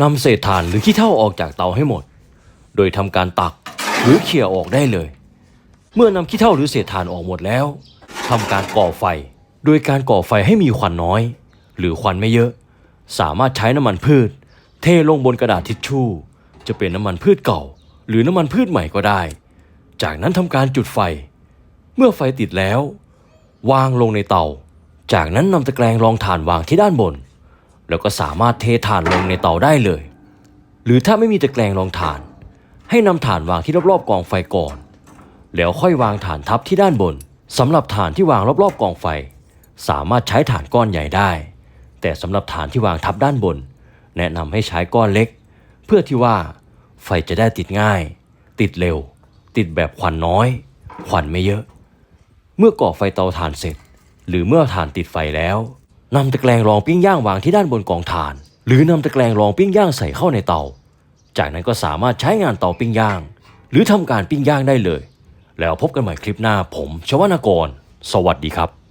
นำเศษถ่านหรือขี้เถ้าออกจากเตาให้หมด โดยทำการตักหรือเขี่ยออกได้เลย เมื่อนำขี้เถ้าหรือเศษถ่านออกหมดแล้วทำการก่อไฟ โดยการก่อไฟให้มีควันน้อย หรือควันไม่เยอะ สามารถใช้น้ำมันพืช เทลงบนกระดาษทิชชู่ จะเป็นน้ำมันพืชเก่า หรือน้ำมันพืชใหม่ก็ได้ จากนั้นทำการจุดไฟ เมื่อไฟติดแล้ว วางลงในเตา จากนั้นนำตะแกรงรองถ่านวางที่ด้านบน แล้วก็สามารถเทถ่านลงในเตาได้เลย หรือถ้าไม่มีตะแกรงรองถ่าน ให้นำถ่านวางที่รอบๆกองไฟก่อน แล้วค่อยวางฐานทับที่ด้านบนสำหรับฐานที่วางรอบๆกองไฟ สามารถใช้ฐานก้อนใหญ่ได้ แต่สำหรับฐานที่วางทับด้านบน แนะนำให้ใช้ก้อนเล็ก เพื่อที่ว่าไฟจะได้ติดง่าย ติดเร็ว ติดแบบควันน้อยควันไม่เยอะ เมื่อก่อไฟเตาถ่านเสร็จ หรือเมื่อถ่านติดไฟแล้ว นำตะแกรงรองปิ้งย่างวางที่ด้านบนกองถ่าน หรือนำตะแกรงรองปิ้งย่างใส่เข้าในเตา จากนั้นก็สามารถใช้งานเตาปิ้งย่าง หรือทำการปิ้งย่างได้เลย แล้วพบกันใหม่คลิปหน้าผมชวนากร สวัสดีครับ